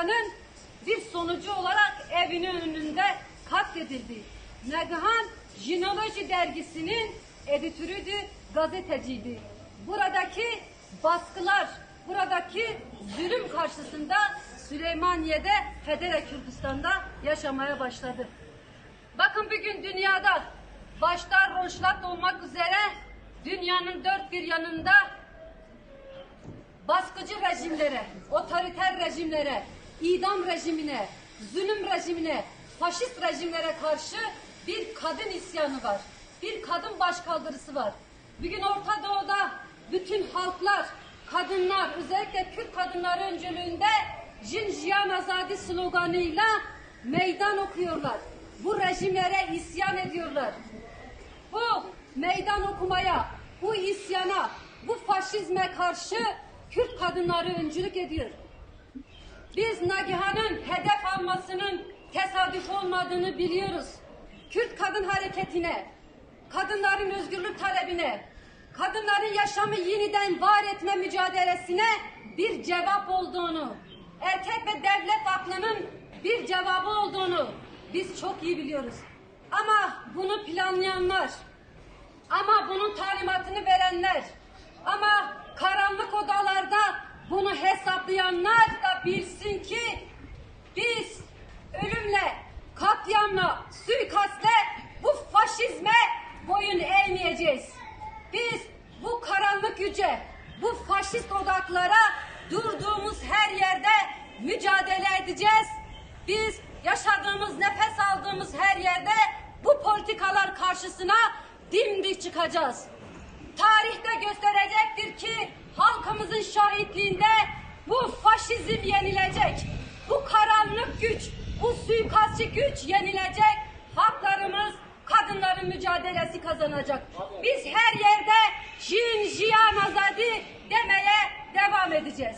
Nagihan'ın bir sonucu olarak evinin önünde katledildi. Nagihan Jinoloji dergisinin editörüydü, gazeteciydi. Buradaki baskılar, buradaki zulüm karşısında Süleymaniye'de, Federe Kürdistan'da yaşamaya başladı. Bakın bugün dünyada başta Roşlat olmak üzere dünyanın dört bir yanında baskıcı rejimlere, otoriter rejimlere, idam rejimine, zulüm rejimine, faşist rejimlere karşı bir kadın isyanı var. Bir kadın başkaldırısı var. Bugün Orta Doğu'da bütün halklar, kadınlar, özellikle Kürt kadınları öncülüğünde Jinjiyan Azadi sloganıyla meydan okuyorlar. Bu rejimlere isyan ediyorlar. Bu meydan okumaya, bu isyana, bu faşizme karşı Kürt kadınları öncülük ediyor. Biz Nagihan'ın hedef almasının tesadüf olmadığını biliyoruz. Kürt kadın hareketine, kadınların özgürlük talebine, kadınların yaşamı yeniden var etme mücadelesine bir cevap olduğunu, erkek ve devlet aklının bir cevabı olduğunu biz çok iyi biliyoruz. Ama bunu planlayanlar, ama bunun talimatını verenler, ama karanlık odalarda bunu hesaplayanlar da bilsin ki biz ölümle, katliamla, suikastle bu faşizme boyun eğmeyeceğiz. Biz bu karanlık güce, bu faşist odaklara durduğumuz her yerde mücadele edeceğiz. Biz yaşadığımız, nefes aldığımız her yerde bu politikalar karşısına dimdik çıkacağız. Tarihte gösterecektir ki halkımızın şahitliğinde bu faşizm yenilecek. Bu karanlık güç, bu suikastçı güç yenilecek. Haklarımız, kadınların mücadelesi kazanacak. Biz her yerde Jin Jiyan Azadi demeye devam edeceğiz.